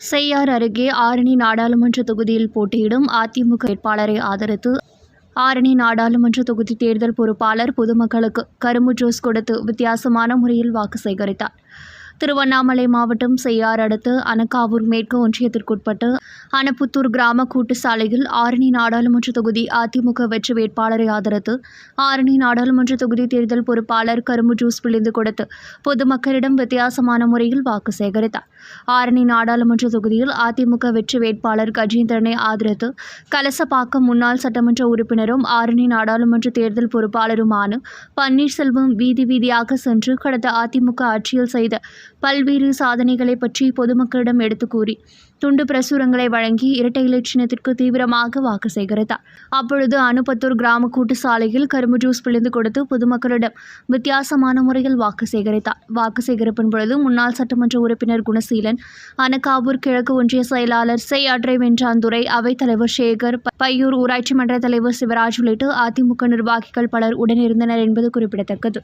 செய்யார் அருகே ஆரணி நாடாளுமன்ற தொகுதியில் போட்டியிடும் அதிமுக வேட்பாளரை ஆதரித்து ஆரணி நாடாளுமன்ற தொகுதி தேர்தல் பொறுப்பாளர் பொதுமக்களுக்கு கரும்பு ஜூஸ் கொடுத்து வித்தியாசமான முறையில் வாக்கு சேகரித்தார். திருவண்ணாமலை மாவட்டம் செய்யார் அடுத்து அனக்காவூர் மேற்கு ஒன்றியத்திற்குட்பட்டு அனப்புத்தூர் கிராம கூட்டு சாலையில் ஆரணி நாடாளுமன்ற தொகுதி அதிமுக வெற்றி வேட்பாளரை ஆதரித்து ஆரணி நாடாளுமன்ற தொகுதி தேர்தல் பொறுப்பாளர் கரும்பு ஜூஸ் பிழிந்து கொடுத்து பொதுமக்களிடம் வித்தியாசமான முறையில் வாக்கு சேகரித்தார். ஆரணி நாடாளுமன்ற தொகுதியில் அதிமுக வெற்றி வேட்பாளர் கஜேந்திரனை ஆதரித்து கலசப்பாக்கம் முன்னாள் சட்டமன்ற உறுப்பினரும் ஆரணி நாடாளுமன்ற தேர்தல் பொறுப்பாளருமான பன்னீர்செல்வம் வீதி வீதியாக சென்று கடந்த அதிமுக ஆட்சியில் செய்த பல்வேறு சாதனைகளை பற்றி பொதுமக்களிடம் எடுத்து கூறி துண்டு பிரசுரங்களை வழங்கி இரட்டை இலை சின்னத்திற்கு தீவிரமாக வாக்கு சேகரித்தார் அப்பொழுது அனுப்பத்தூர் கிராம கூட்டு சாலையில் கரும்பு ஜூஸ் பிழிந்து கொடுத்து பொதுமக்களிடம் வித்தியாசமான முறையில் வாக்கு சேகரித்தார் வாக்கு சேகரிப்பின் பொழுது முன்னாள் சட்டமன்ற உறுப்பினர் குணசீலன் அனகாவூர் கிழக்கு ஒன்றிய செயலாளர் செய்யாற்றை வென்றாந்துரை அவைத்தலைவர் சேகர் பையூர் ஊராட்சி மன்ற தலைவர் சிவராஜ் உள்ளிட்டு அதிமுக நிர்வாகிகள் பலர் உடனிருந்தனர் என்பது குறிப்பிடத்தக்கது.